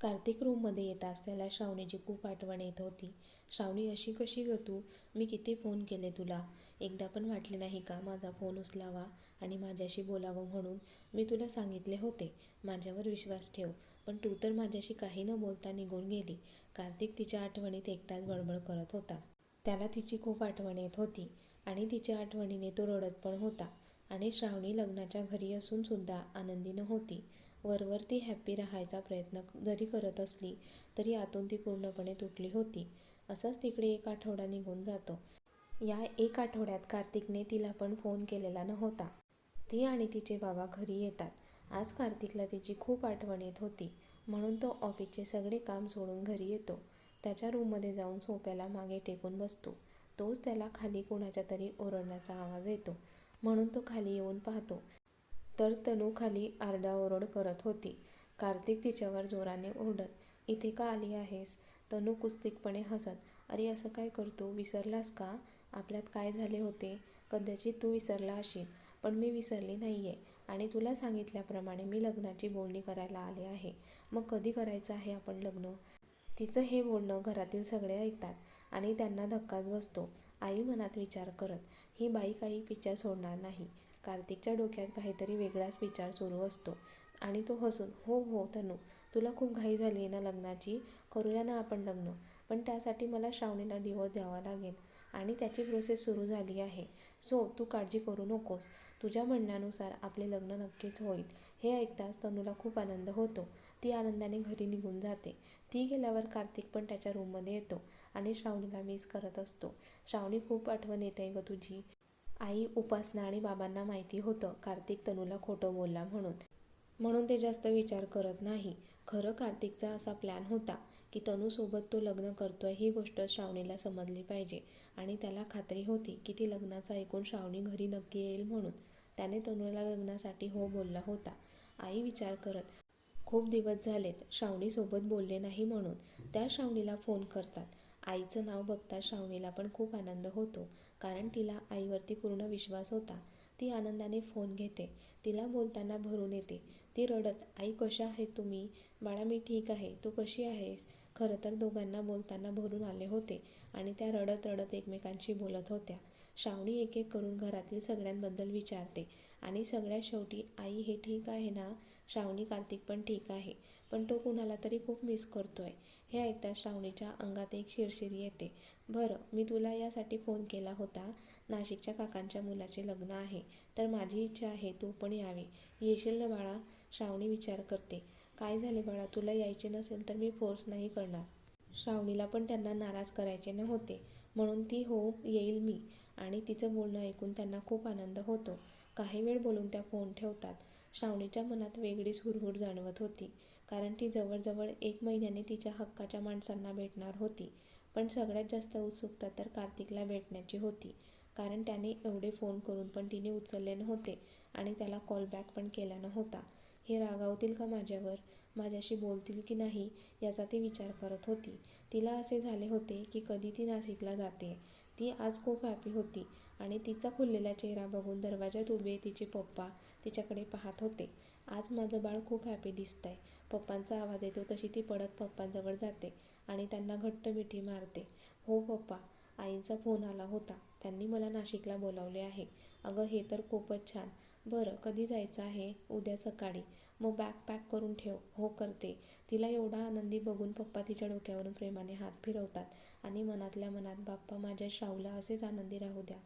कार्तिक रूममध्ये येताच त्याला श्रावणीची खूप आठवण येत होती. श्रावणी अशी कशी ग तू? मी किती फोन केले तुला. एकदा पण वाटले नाही का माझा फोन उचलावा आणि माझ्याशी बोलावं म्हणून? मी तुला सांगितले होते. माझ्यावर विश्वास ठेव. पण तू तर माझ्याशी काही न बोलता निघून गेली. कार्तिक तिच्या आठवणीत एकटाच बडबड करत होता. त्याला तिची खूप आठवण येत होती आणि तिच्या आठवणीने तो रडत पण होता आणि श्रावणी लग्नाच्या घरी असून सुद्धा आनंदी नव्हती वरवर ती हॅप्पी राहायचा प्रयत्न जरी करत असली तरी आतून ती पूर्णपणे तुटली होती. असंच तिकडे एक आठवडा निघून जातो. या एक आठवड्यात कार्तिकने तिला पण फोन केलेला नव्हता. ती आणि तिचे बाबा घरी येतात. आज कार्तिकला तिची खूप आठवण येत होती. म्हणून तो ऑफिसचे सगळे काम सोडून घरी येतो. त्याच्या रूममध्ये जाऊन सोप्याला मागे टेकून बसतो. तोच त्याला खाली कोणाच्या तरी ओरडण्याचा आवाज येतो. म्हणून तो खाली येऊन पाहतो. तर तनू खाली आरडाओरड करत होती. कार्तिक तिच्यावर जोराने ओरडत इथे का आली आहेस तनू कुस्तिकपणे हसत अरे असं काय करतो? विसरलास का? आपल्यात काय झाले होते? कदाचित तू विसरला अशील पण मी विसरली नाही आहे आणि तुला सांगितल्याप्रमाणे मी लग्नाची बोलणी करायला आले आहे. मग कधी करायचं आहे आपण लग्न तिचं हे बोलणं घरातील सगळे ऐकतात आणि त्यांना धक्काच बसतो. आई मनात विचार करत ही बाई काही पिच्चा सोडणार नाही. कार्तिकच्या डोक्यात काहीतरी वेगळाच विचार सुरू असतो. आणि तो हसून हो हो तनू तुला खूप घाई झाली आहे ना लग्नाची? करूया ना आपण लग्न. पण त्यासाठी मला श्रावणीला डिवोर्स द्यावा लागेल आणि त्याची प्रोसेस सुरू झाली आहे. सो तू काळजी करू नकोस. तुझ्या म्हणण्यानुसार आपले लग्न नक्कीच होईल. हे ऐकताच तनूला खूप आनंद होतो. ती आनंदाने घरी निघून जाते. ती गेल्यावर कार्तिक पण त्याच्या रूममध्ये येतो आणि श्रावणीला मिस करत असतो. श्रावणी खूप आठवण येते ग तुझी. आई उपासना आणि बाबांना माहिती होतं. कार्तिक तनूला खोटं बोलला म्हणून. म्हणून ते जास्त विचार करत नाही. खरं कार्तिकचा असा प्लॅन होता की तनूसोबत तो लग्न करतोय ही गोष्ट श्रावणीला समजली पाहिजे. आणि त्याला खात्री होती की ती लग्नाचा ऐकून श्रावणी घरी नक्की येईल म्हणून. त्याने तनूला लग्नासाठी हो बोलला होता. आई विचार करत खूप दिवस झालेत श्रावणीसोबत बोलले नाही म्हणून. त्या श्रावणीला फोन करतात. आईचं नाव बघता श्रावणीला पण खूप आनंद होतो. कारण तिला आईवरती पूर्ण विश्वास होता. ती आनंदाने फोन घेते. तिला बोलताना भरून येते. ती रडत आई कशा आहेत तुम्ही? बाळा मी ठीक आहे. तू कशी आहेस? खरं तर दोघांना बोलताना भरून आले होते आणि त्या रडत रडत एकमेकांशी बोलत होत्या. श्रावणी एक एक करून घरातील सगळ्यांबद्दल विचारते आणि सगळ्यात शेवटी आई हे ठीक आहे ना? श्रावणी कार्तिक पण ठीक आहे. पण तो कुणाला तरी खूप मिस करतोय. हे ऐकता श्रावणीच्या अंगात एक शिरशिरी येते. बरं मी तुला यासाठी फोन केला होता. नाशिकच्या काकांच्या मुलाचे लग्न आहे. तर माझी इच्छा आहे तू पण यावे. येशील ना बाळा? श्रावणी विचार करते. काय झाले बाळा? तुला यायचे नसेल तर मी फोर्स नाही करणार. श्रावणीला पण त्यांना नाराज करायचे नव्हते. म्हणून ती हो येईल मी. आणि तिचं बोलणं ऐकून त्यांना खूप आनंद होतो. काही वेळ बोलून त्या फोन ठेवतात. श्रावणीच्या मनात वेगळीच हुरहुर जाणवत होती. कारण ती जवळजवळ एक महिन्याने तिच्या हक्काच्या माणसांना भेटणार होती. पण सगळ्यात जास्त उत्सुकता तर कार्तिकला भेटण्याची होती. कारण त्याने एवढे फोन करून पण तिने उचलले नव्हते आणि त्याला कॉल बॅक पण केला नव्हता. हे रागावतील का माझ्यावर? माझ्याशी बोलतील की नाही? याचा ती विचार करत होती. तिला असे झाले होते की कधी ती नाशिकला जाते. ती आज खूप हॅपी होती आणि तिचा खुललेला चेहरा बघून दरवाजात उभे तिचे पप्पा तिच्याकडे पाहत होते. आज माझं बाळ खूप हॅपी दिसतंय. पप्पांचा आवाज येतो तशी ती पडत पप्पांजवळ जाते आणि त्यांना घट्ट मिठी मारते. हो पप्पा आईंचा फोन आला होता. त्यांनी मला नाशिकला बोलावले आहे. अगं हे तर खूपच छान. बरं कधी जायचं आहे उद्या सकाळी? मग बॅग पॅक करून ठेव. हो करते. तिला एवढा आनंदी बघून पप्पा तिच्या डोक्यावरून प्रेमाने हात फिरवतात आणि मनातल्या मनात बाप्पा माझ्या शाहूला असेच आनंदी राहू द्या.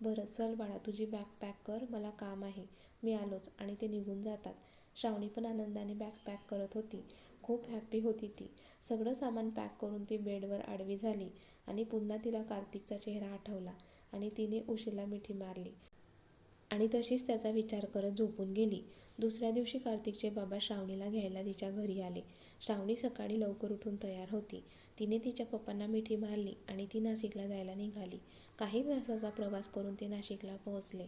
बरं चल बाळा तुझी बॅग पॅक कर. मला काम आहे. मी आलोच. आणि ते निघून जातात. श्रावणी पण आनंदाने बॅग पॅक करत होती. खूप हॅप्पी होती ती. सगळं सामान पॅक करून ती बेडवर आडवी झाली आणि पुन्हा तिला कार्तिकचा चेहरा आठवला आणि तिने उशीला मिठी मारली. आणि तशीच त्याचा विचार करत झोपून गेली. दुसऱ्या दिवशी कार्तिकचे बाबा श्रावणीला घ्यायला तिच्या घरी आले. श्रावणी सकाळी लवकर उठून तयार होती. तिने तिच्या पप्पांना मिठी मारली आणि ती नाशिकला जायला निघाली. काही तासाचा प्रवास करून ते नाशिकला पोहोचले.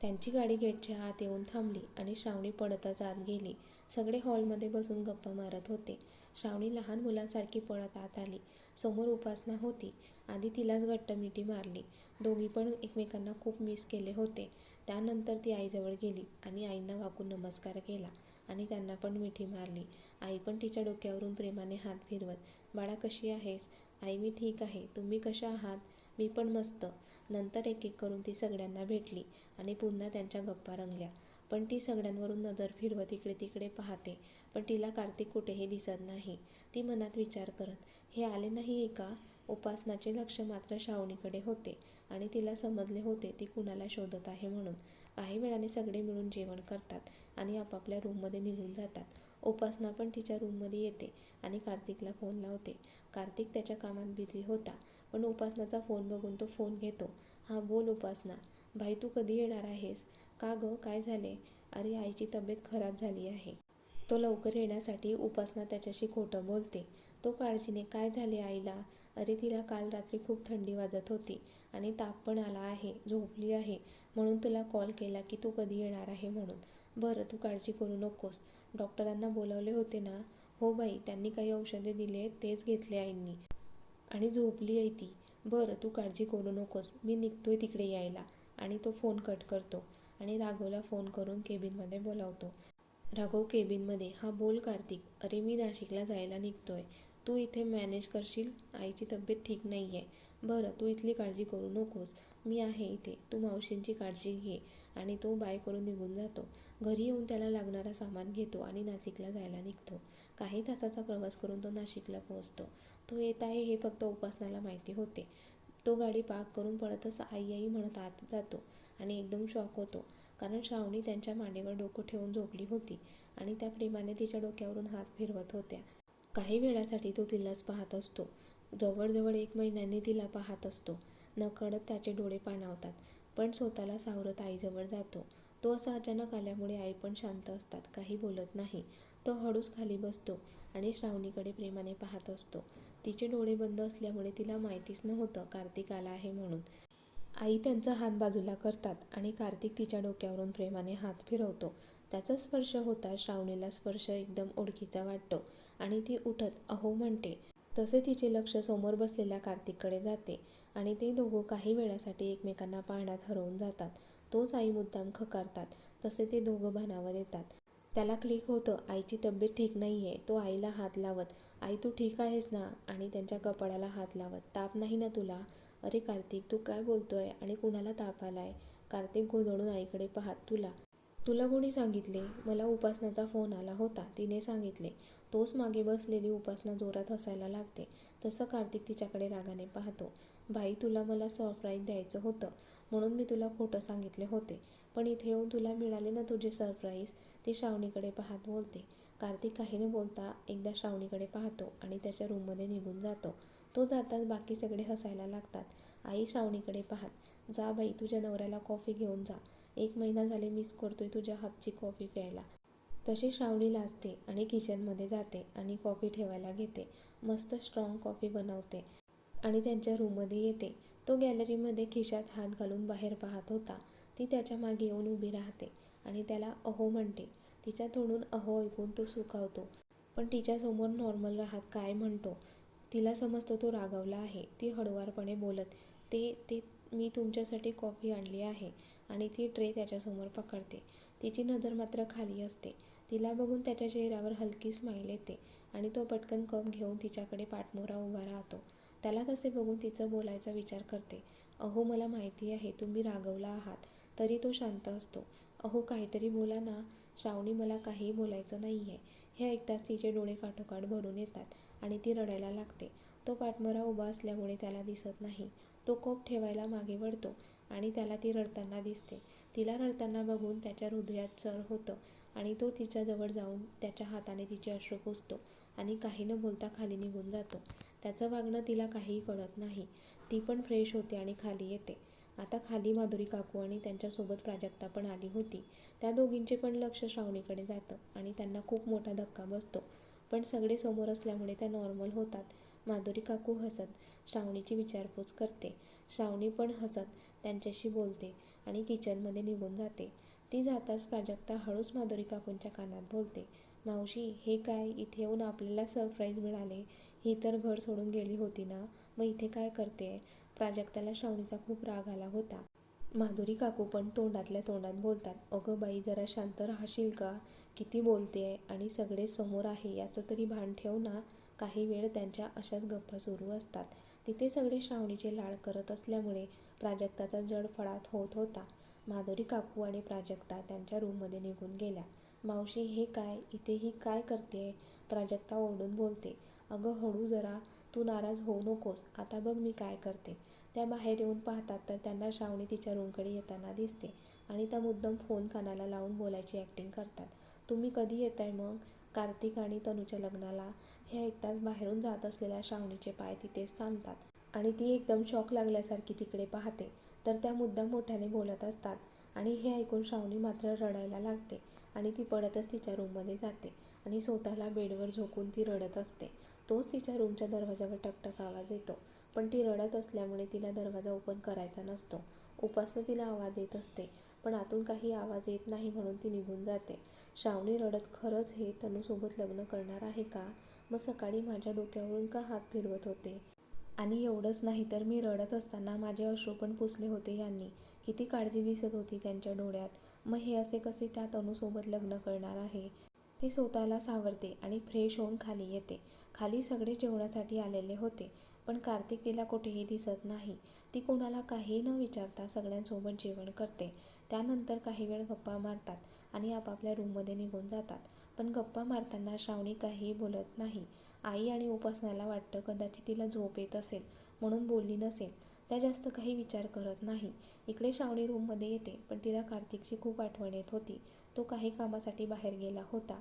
त्यांची गाडी गेटच्या आत येऊन थांबली आणि श्रावणी पडतच आत गेली. सगळे हॉलमध्ये बसून गप्पा मारत होते. श्रावणी लहान मुलांसारखी पळत आत आली. समोर उपासना होती. आधी तिलाच घट्ट मिठी मारली. दोघी पण एकमेकांना खूप मिस केले होते. त्यानंतर ती आईजवळ गेली आणि आईंना वाकून नमस्कार केला आणि त्यांना पण मिठी मारली. आई पण तिच्या डोक्यावरून प्रेमाने हात फिरवत बाळा कशी आहेस? आई मी ठीक आहे. तुम्ही कशा आहात? मी पण मस्त. नंतर एक एक करून ती सगळ्यांना भेटली आणि पुन्हा त्यांच्या गप्पा रंगल्या. पण ती सगळ्यांवरून नजर फिरवत इकडे तिकडे पाहते पण तिला कार्तिक कुठेही दिसत नाही. ती मनात विचार करत हे आले नाही एका? उपासनाचे लक्ष मात्र श्रावणीकडे होते आणि तिला समजले होते ती कुणाला शोधत आहे म्हणून. काही वेळाने सगळे मिळून जेवण करतात आणि आपापल्या रूममध्ये निघून जातात. उपासना पण तिच्या रूममध्ये येते आणि कार्तिकला फोन लावते. कार्तिक त्याच्या कामात बिझी होता. पण उपासनाचा फोन बघून तो फोन घेतो. हां बोल उपासना. भाई तू कधी येणार आहेस? का गं? काय झाले? अरे आईची तब्येत खराब झाली आहे. तो लवकर येण्यासाठी उपासना त्याच्याशी खोटं बोलते. तो काळजीने काय झाले आईला? अरे तिला काल रात्री खूप थंडी वाजत होती आणि ताप पण आला आहे झोपली आहे म्हणून तुला कॉल केला की तू कधी येणार आहे म्हणून. बरं तू काळजी करू नकोस. डॉक्टरांना बोलावले होते ना? हो बाई त्यांनी काही औषधे दिले तेच घेतले आईंनी. आणि झोपली आहे ती. बरं तू काळजी करू नकोस. मी निघतोय तिकडे यायला. आणि तो फोन कट करतो. आणि राघवला फोन करून केबिनमध्ये बोलावतो. राघव केबिनमध्ये हा बोल कार्तिक. अरे मी नाशिकला जायला निघतोय. तू इथे मॅनेज करशील? आईची तब्येत ठीक नाही आहे बरं तू इथली काळजी करू नकोस. मी आहे इथे. तू मावशींची काळजी घे. आणि तो बाय करून निघून जातो. घरी येऊन त्याला लागणारा सामान घेतो आणि नाशिकला जायला निघतो. काही तासाचा प्रवास करून तो नाशिकला पोहोचतो. तो येत आहे हे फक्त उपासनाला माहिती होते. तो गाडी पार्क करून पळतच आई आई म्हणत आत जातो आणि एकदम शॉक होतो. कारण श्रावणी त्यांच्या मांडीवर डोकं ठेवून झोपली होती आणि त्या प्रेमाने तिच्या डोक्यावरून हात फिरवत होत्या. काही वेळासाठी तो तिलाच पाहत असतो. जवळजवळ एक महिन्याने तिला पाहत असतो. नकळत त्याचे डोळे पाणावतात पण स्वतःला सावरत आईजवळ जातो. तो असा अचानक आल्यामुळे आई पण शांत असतात काही बोलत नाही. तो हळूच खाली बसतो आणि श्रावणीकडे प्रेमाने पाहत असतो. तिचे डोळे बंद असल्यामुळे तिला माहितीच नव्हतं कार्तिक आला आहे म्हणून. आई त्यांचा हात बाजूला करतात आणि कार्तिक तिच्या डोक्यावरून प्रेमाने हात फिरवतो. त्याचा स्पर्श होता श्रावणीला स्पर्श एकदम ओळखीचा वाटतो आणि ती उठत अहो म्हणते तसे तिचे लक्ष समोर बसलेल्या कार्तिककडे जाते आणि ते दोघं काही वेळासाठी एकमेकांना पाहण्यात हरवून जातात. तोच आई मुद्दाम खकारतात तसे ते दोघं भानावर येतात. त्याला क्लिक होतं आईची तब्येत ठीक नाही आहे तो आईला हात लावत आई तू ठीक आहेस ना? आणि त्यांच्या कपाळाला हात लावत ताप नाही ना तुला? अरे कार्तिक तू काय बोलतोय? आणि कुणाला ताप आलाय? कार्तिक गोंधळून आईकडे पाहत तुला. तुला कोणी सांगितले? मला उपासनाचा फोन आला होता तिने सांगितले. तोच मागे बसलेली उपासना जोरात हसायला लागते. तसं कार्तिक तिच्याकडे रागाने पाहतो. भाई तुला मला सरप्राईज द्यायचं होतं म्हणून मी तुला खोटं सांगितले होते. पण इथे येऊन तुला मिळाले ना तुझे सरप्राईज? ती श्रावणीकडे पाहत बोलते. कार्तिक काही न बोलता एकदा श्रावणीकडे पाहतो आणि त्याच्या रूममध्ये निघून जातो. तो जाताच बाकी सगळे हसायला लागतात. आई श्रावणीकडे पाहत जा बाई तुझ्या नवऱ्याला कॉफी घेऊन जा. एक महिना झाले मिस करतोय तुझ्या हातची कॉफी प्यायला. तशी श्रावणी लाजते आणि किचनमध्ये जाते आणि कॉफी ठेवायला घेते. मस्त स्ट्रॉंग कॉफी बनवते आणि त्यांच्या रूममध्ये येते. तो गॅलरीमध्ये खिशात हात घालून बाहेर पाहत होता. ती त्याच्यामागे येऊन उभी राहते आणि त्याला अहो म्हणते. तिच्या तोंडून अहो ऐकून तो सुखावतो. पण तिच्यासमोर नॉर्मल राहत काय म्हणतो? तिला समजतो तो रागावला आहे. ती हळुवारपणे बोलत ते ते मी तुमच्यासाठी कॉफी आणली आहे आणि ती ट्रे त्याच्यासमोर पकडते. तिची नजर मात्र खाली असते. तिला बघून त्याच्या चेहऱ्यावर हलकी स्माईल येते आणि तो पटकन कप घेऊन तिच्याकडे पाठमोरा उभा राहतो. त्याला तसे बघून तिचं बोलायचा विचार करते. अहो मला माहिती आहे तुम्ही रागवला आहात. तरी तो शांत असतो. अहो काहीतरी बोला ना. श्रावणी मला काही बोलायचं नाही आहे हे ऐकताच तिचे डोळे काठोकाठ भरून येतात आणि ती रडायला लागते. तो पाठमरा उभा असल्यामुळे त्याला दिसत नाही. तो कोप ठेवायला मागे वळतो आणि त्याला ती रडताना दिसते. तिला रडताना बघून त्याच्या हृदयात चर होतं आणि तो तिच्याजवळ जाऊन त्याच्या हाताने तिचे अश्रू पुसतो आणि काही न बोलता खाली निघून जातो. त्याचं वागणं तिला काहीही कळत नाही. ती पण फ्रेश होते आणि खाली येते. आता खाली माधुरी काकू आणि त्यांच्यासोबत प्राजक्ता पण आली होती. त्या दोघींचे पण लक्ष श्रावणीकडे जातं आणि त्यांना खूप मोठा धक्का बसतो. पण सगळे समोर असल्यामुळे त्या नॉर्मल होतात. माधुरी काकू हसत श्रावणीची विचारपूस करते. श्रावणी पण हसत त्यांच्याशी बोलते आणि किचनमध्ये निघून जाते. ती जाताच प्राजक्ता हळूच माधुरी काकूंच्या कानात बोलते मावशी हे काय? इथे येऊन आपल्याला सरप्राईज मिळाले. ही तर घर सोडून गेली होती ना? मग इथे काय करते प्राजक्ताला श्रावणीचा खूप राग आला होता. माधुरी काकू पण तोंडातल्या तोंडात बोलतात अगं बाई जरा शांत राहशील का? किती बोलते आहे आणि सगळे समोर आहे याचं तरी भान ठेव ना. काही वेळ त्यांच्या अशाच गप्पा सुरू असतात. तिथे सगळे श्रावणीचे लाड करत असल्यामुळे प्राजक्ताचा जड फडात होत होता. माधुरी काकू आणि प्राजक्ता त्यांच्या रूममध्ये निघून गेल्या. मावशी हे काय? इथे ही काय करते प्राजक्ता ओरडून बोलते अगं हळू जरा. तू नाराज होऊ नकोस आता बघ मी काय करते. त्या बाहेर येऊन पाहतात तर त्यांना श्रावणी तिच्या रूमकडे येताना दिसते आणि त्या मुद्दम फोन कानाला लावून बोलायची ॲक्टिंग करतात. तुम्ही कधी येत आहे मग? कार्तिक आणि तनूच्या लग्नाला? हे ऐकताच बाहेरून जात असलेल्या श्रावणीचे पाय तिथेच थांबतात आणि ती एकदम शॉक लागल्यासारखी तिकडे पाहते. तर त्या मुद्दाम मोठ्याने बोलत असतात आणि हे ऐकून श्रावणी मात्र रडायला लागते आणि ती पडतच तिच्या रूममध्ये जाते आणि स्वतःला बेडवर झोकून ती रडत असते. तोच तिच्या रूमच्या दरवाजावर टकटक आवाज येतो. पण ती रडत असल्यामुळे तिला दरवाजा ओपन करायचा नसतो. उपासनं तिला आवाज येत असते पण आतून काही आवाज येत नाही म्हणून ती निघून जाते. श्रावणी रडत खरंच हे तनूसोबत लग्न करणार आहे का? मग सकाळी माझ्या डोक्यावरून का हात फिरवत होते? आणि एवढंच नाही तर मी रडत असताना माझे अश्रू पण पुसले होते यांनी. किती काळजी दिसत होती त्यांच्या डोळ्यात. मग हे असे कसे त्या तनूसोबत लग्न करणार आहे? ती स्वतःला सावरते आणि फ्रेश होऊन खाली येते. खाली सगळे जेवणासाठी आलेले होते पण कार्तिक तिला कुठेही दिसत नाही. ती कोणाला काही न विचारता सगळ्यांसोबत जेवण करते. त्यानंतर काही वेळ गप्पा मारतात आणि आपापल्या रूममध्ये निघून जातात. पण गप्पा मारताना श्रावणी काहीही बोलत नाही. आई आणि उपासनाला वाटतं कदाचित तिला झोप येत असेल म्हणून बोलली नसेल. त्या जास्त काही विचार करत नाही. इकडे श्रावणी रूममध्ये येते पण तिला कार्तिकची खूप आठवण येत होती. तो काही कामासाठी बाहेर गेला होता.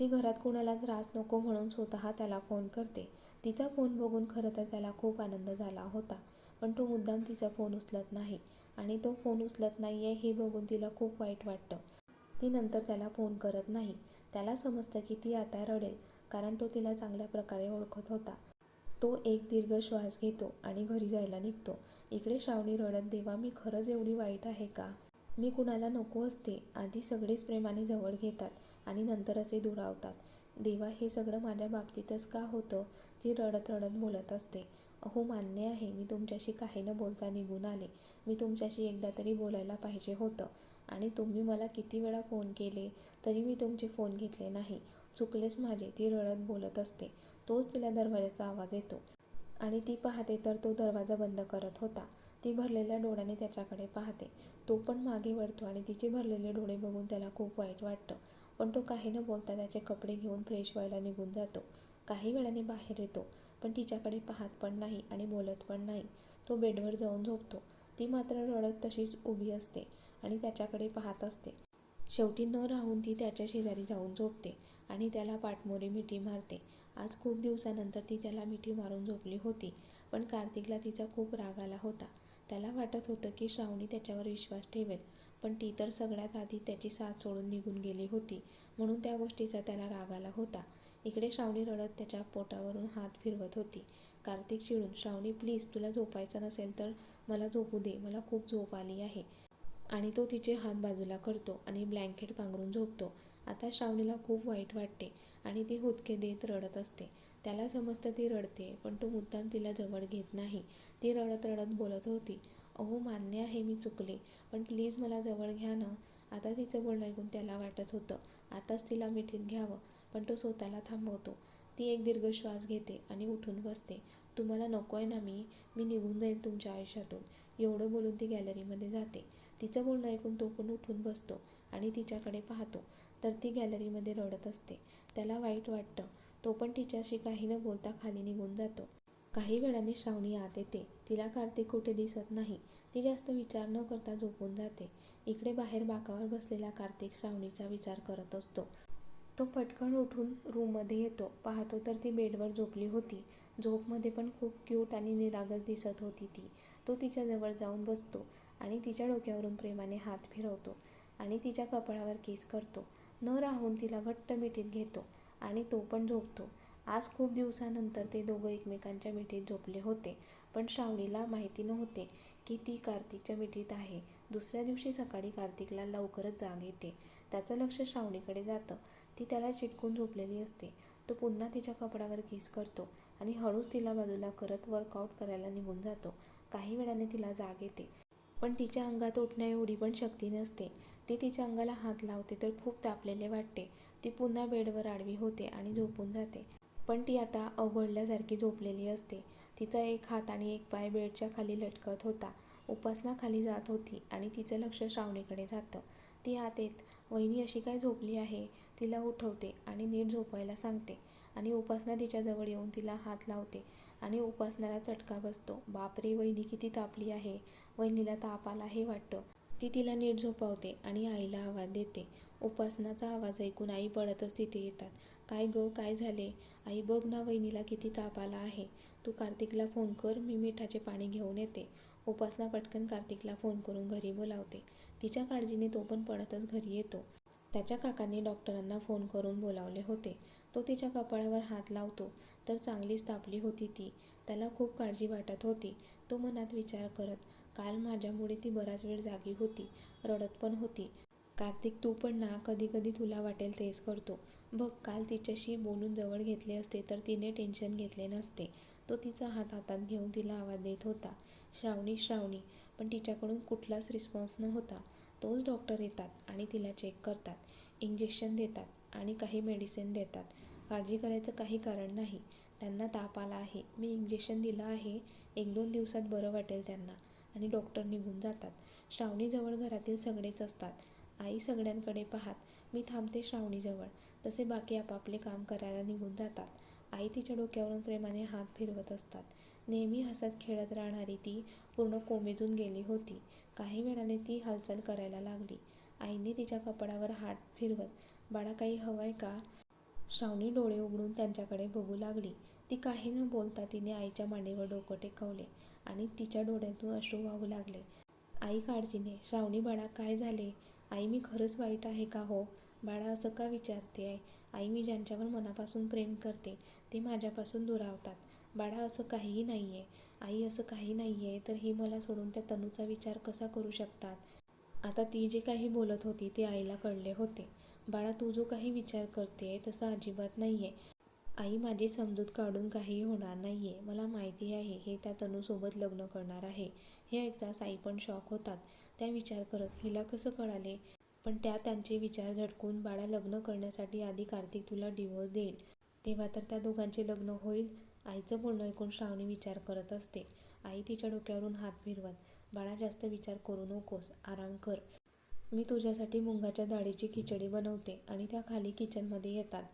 ती घरात कुणाला त्रास नको म्हणून स्वतः त्याला फोन करते. तिचा फोन बघून खरं तर त्याला खूप आनंद झाला होता पण तो मुद्दाम तिचा फोन उचलत नाही आणि तो फोन उचलत नाही आहे हे बघून तिला खूप वाईट वाटतं. ती नंतर त्याला फोन करत नाही. त्याला समजतं की ती आता रडेल कारण तो तिला चांगल्या प्रकारे ओळखत होता. तो एक दीर्घ श्वास घेतो आणि घरी जायला निघतो. इकडे श्रावणी रडत देवा मी खरंच एवढी वाईट आहे का? मी कुणाला नको असते आधी सगळेच प्रेमाने जवळ घेतात आणि नंतर असे दुरावतात. देवा हे सगळं माझ्या बाबतीतच का होतं? ती रडत रडत बोलत असते. अहो मान्य आहे मी तुमच्याशी काही न बोलता निघून आले. मी तुमच्याशी एकदा तरी बोलायला पाहिजे होतं. आणि तुम्ही मला किती वेळा फोन केले तरी मी तुमचे फोन घेतले नाही. चुकलेच माझे ती रडत बोलत असते. तोच तिला दरवाजाचा आवाज येतो. आणि ती पाहते तर तो दरवाजा बंद करत होता. ती भरलेल्या डोळ्याने त्याच्याकडे पाहते. तो पण मागे वळतो आणि तिचे भरलेले डोळे बघून त्याला खूप वाईट वाटतं. पण तो काही न बोलता त्याचे कपडे घेऊन फ्रेश व्हायला निघून जातो. काही वेळाने बाहेर येतो पण तिच्याकडे पाहत पण नाही आणि बोलत पण नाही. तो बेडवर जाऊन झोपतो. ती मात्र रडत तशीच उभी असते आणि त्याच्याकडे पाहत असते. शेवटी न राहून ती त्याच्या शेजारी जाऊन झोपते आणि त्याला पाठमोरी मिठी मारते. आज खूप दिवसानंतर ती त्याला मिठी मारून झोपली होती पण कार्तिकला तिचा खूप राग आला होता. त्याला वाटत होतं की श्रावणी त्याच्यावर विश्वास ठेवेल पण ती तर सगळ्यात आधी त्याची साथ सोडून निघून गेली होती म्हणून त्या गोष्टीचा त्याला राग आला होता. इकडे श्रावणी रडत त्याच्या पोटावरून हात फिरवत होती. कार्तिक चिडून श्रावणी प्लीज तुला झोपायचं नसेल तर मला झोपू दे मला खूप झोप आली आहे. आणि तो तिचे हात बाजूला करतो आणि ब्लँकेट पांघरून झोपतो. आता श्रावणीला खूप वाईट वाटते आणि ती हुदके देत रडत असते. त्याला समजतं ती रडते पण तो मुद्दाम तिला जवळ घेत नाही. ती रडत रडत बोलत होती अहो मान्य आहे मी चुकले पण प्लीज मला जवळ घ्या ना. आता तिचं बोलणं ऐकून त्याला वाटत होतं आताच तिला मिठीत घ्यावं. पण तो स्वतःला थांबवतो. ती एक दीर्घ श्वास घेते आणि उठून बसते. तुम्हाला नको आहे ना मी मी निघून जाईल तुमच्या आयुष्यातून. एवढं बोलून ती गॅलरीमध्ये जाते. तिचं बोलणं ऐकून तो पण उठून बसतो आणि तिच्याकडे पाहतो. तर ती गॅलरीमध्ये रडत असते. त्याला वाईट वाटतं. तो पण तिच्याशी काही न बोलता खाली निघून जातो. काही वेळाने श्रावणी आत येते. तिला कार्तिक कुठे दिसत नाही. ती जास्त विचार न करता झोपून जाते. इकडे बाहेर बाकावर बसलेला कार्तिक श्रावणीचा विचार करत असतो. तो पटकन उठून रूममध्ये येतो. पाहतो तर ती बेडवर झोपली होती. झोपमध्ये पण खूप क्यूट आणि निरागस दिसत होती ती. तो तिच्याजवळ जाऊन बसतो आणि तिच्या डोक्यावरून प्रेमाने हात फिरवतो आणि तिच्या कपाळावर केस करतो. न राहून तिला घट्ट मिठीत घेतो. आणि तो पण झोपतो. आज खूप दिवसानंतर ते दोघं एकमेकांच्या मिठीत झोपले होते पण श्रावणीला माहिती नव्हते की ती कार्तिकच्या मिठीत आहे. दुसऱ्या दिवशी सकाळी कार्तिकला लवकरच जाग येते. त्याचं लक्ष श्रावणीकडे जातं. ती त्याला चिटकून झोपलेली असते. तो पुन्हा तिच्या कपड्यावर किस करतो आणि हळूच तिला बाजूला करत वर्कआउट करायला निघून जातो. काही वेळाने तिला जाग येते. पण तिच्या अंगात उठण्याएवढी पण शक्ती नसते. ती तिच्या अंगाला हात लावते तर खूप तापलेले वाटते. ती पुन्हा बेडवर आडवी होते आणि झोपून जाते. पण ती आता अवघडल्यासारखी झोपलेली असते. तिचा एक हात आणि एक पाय बेडच्या खाली लटकत होता. उपासना खाली जात होती आणि तिचं लक्ष श्रावणीकडे जातं. ती आत येत वहिनी अशी काय झोपली आहे? तिला उठवते आणि नीट झोपायला सांगते आणि उपासना तिच्याजवळ येऊन तिला हात लावते आणि उपासनाला चटका बसतो. बापरे वहिनी किती तापली आहे. वहिनीला ताप आला हे वाटतं. ती तिला नीट झोपावते आणि आईला आवाज देते. उपासनाचा आवाज ऐकून आई पडतच तिथे येतात. काय ग काय झाले? आई बघ ना वहिनीला किती ताप आला आहे. तू कार्तिकला फोन कर मी मिठाचे पाणी घेऊन येते. उपासना पटकन कार्तिकला फोन करून घरी बोलावते. तिच्या काळजीने तो पण पडतच घरी येतो. त्याच्या काकांनी डॉक्टरांना फोन करून बोलावले होते. तो तिच्या कपाळावर हात लावतो तर चांगलीच तापली होती ती. त्याला खूप काळजी वाटत होती. तो मनात विचार करत काल माझ्यामुळे ती बराच वेळ जागी होती रडत पण होती. कार्तिक तू पण ना कधी कधी तुला वाटेल तेच करतो. बघ काल तिच्याशी बोलून जवळ घेतले असते तर तिने टेन्शन घेतले नसते. तो तिचा हात हातात घेऊन तिला आवाज देत होता. श्रावणी श्रावणी पण तिच्याकडून कुठलाच रिस्पॉन्स नव्हता. तोच डॉक्टर येतात आणि तिला चेक करतात. इंजेक्शन देतात आणि काही मेडिसिन देतात. काळजी करायचं काही कारण नाही. त्यांना ताप आला आहे. मी इंजेक्शन दिलं आहे. एक दोन दिवसात बरं वाटेल त्यांना. आणि डॉक्टर निघून जातात. श्रावणीजवळ घरातील सगळेच असतात. आई सगळ्यांकडे पाहात मी थांबते श्रावणीजवळ. तसे बाकी आपापले काम करायला निघून जातात. आई तिच्या डोक्यावरून प्रेमाने हात फिरवत असतात. नेहमी हसत खेळत राहणारी ती पूर्ण कोमेजून गेली होती. काही वेळाने ती हालचाल करायला लागली. आईने तिच्या कपडावर हात फिरवत बाळा काही हवंय का? श्रावणी डोळे उघडून त्यांच्याकडे बघू लागली. ती काही न बोलता तिने आईच्या मांडीवर डोकं टेकवले आणि तिच्या डोळ्यातून अश्रू वाहू लागले. आई काळजीने. श्रावणी बाळा काय झाले? आई मी खरंच वाईट आहे का हो? बाळा असं का विचारते आहे आई मी ज्यांच्यावर मनापासून प्रेम करते ते माझ्यापासून दुरावतात. बाळा असं काहीही नाही आहे आई असं काही नाही आहे तर हे मला सोडून त्या तनूचा विचार कसा करू शकतात? आता ती जे काही बोलत होती ते आईला कळले होते. बाळा तू जो काही विचार करते तसा अजिबात नाही आहे आई माझी समजूत काढून काहीही होणार नाही आहे मला माहिती आहे हे त्या तनूसोबत लग्न करणार आहे. हे ऐकताच आई पण शॉक होतात. त्या विचार करत हिला कसं कळाले? पण त्या त्यांचे विचार झटकून बाळा लग्न करण्यासाठी आधी कार्तिक तुला डिवोर्स देईल. तेव्हा तर त्या दोघांचे लग्न होईल. आईचं बोलणं ऐकून श्रावणी विचार करत असते. आई तिच्या डोक्यावरून हात फिरवत बाळा जास्त विचार करू नकोस. आराम कर. मी तुझ्यासाठी मुंगाच्या डाळीची खिचडी बनवते आणि त्या खाली किचनमध्ये येतात.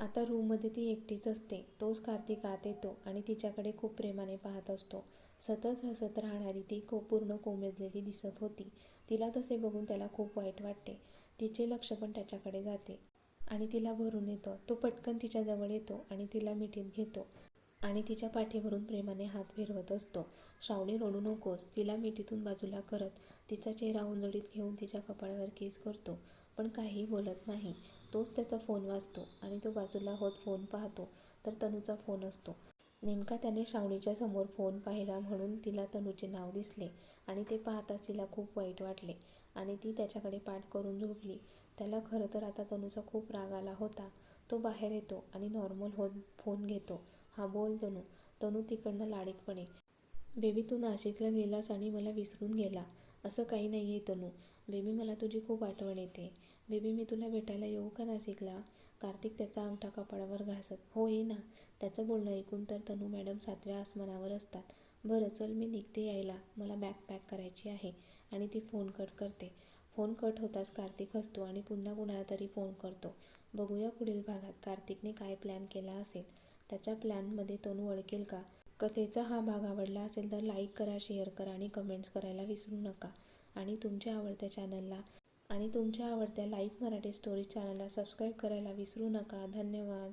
आता रूममध्ये ती एकटीच असते. तोच कार्तिक आत येतो आणि तिच्याकडे खूप प्रेमाने पाहत असतो. सतत हसत राहणारी ती को पूर्ण कोमेजलेली दिसत होती. तिला तसे बघून त्याला खूप वाईट वाटते. तिचे लक्ष पण त्याच्याकडे जाते. आणि तिला भरून येतं. तो पटकन तिच्याजवळ येतो आणि तिला मिठीत घेतो. आणि तिच्या पाठीवरून प्रेमाने हात फिरवत असतो. श्रावणी रडू नकोस. तिला मिठीतून बाजूला करत तिचा चेहरा उंजळीत घेऊन तिच्या कपाळावर केस करतो. पण काहीही बोलत नाही. तोच त्याचा फोन वाजतो आणि तो बाजूला होत फोन पाहतो. तर तनूचा फोन असतो. नेमका त्याने श्रावणीच्या समोर फोन पाहिला म्हणून तिला तनूचे नाव दिसले आणि ते पाहताच तिला खूप वाईट वाटले आणि ती त्याच्याकडे पाठ करून झोपली. त्याला खरं तर आता तनूचा खूप राग आला होता. तो बाहेर येतो आणि नॉर्मल होत फोन घेतो. हा बोल तनू. तनू तिकडनं लाडीकपणे बेबी तू नाशिकला गेलास आणि मला विसरून गेला. असं काही नाही आहे तनू. बेबी मला तुझी खूप आठवण येते. बेबी मी तुला भेटायला येऊ का नाशिकला? कार्तिक त्याचा अंगठा कपाळावर घासत हो ये ना. त्याचं बोलणं ऐकून तर तनू मॅडम सातव्या आसमानावर असतात. बरं चल मी निघते यायला. मला बॅग पॅक करायची आहे आणि ती फोन कट करते. फोन कट होताच कार्तिक हसतो आणि पुन्हा कुणाला तरी फोन करतो. बघूया पुढील भागात कार्तिकने काय प्लॅन केला असेल. त्याच्या प्लॅनमध्ये तनू अडकेल का? कथेचा हा भाग आवडला असेल तर लाईक करा शेअर करा आणि कमेंट्स करायला विसरू नका. आणि तुमच्या आवडत्या चॅनलला आणि तुमच्या आवडत्या लाईव्ह मराठी स्टोरी चॅनलला सबस्क्राईब करायला विसरू नका. धन्यवाद.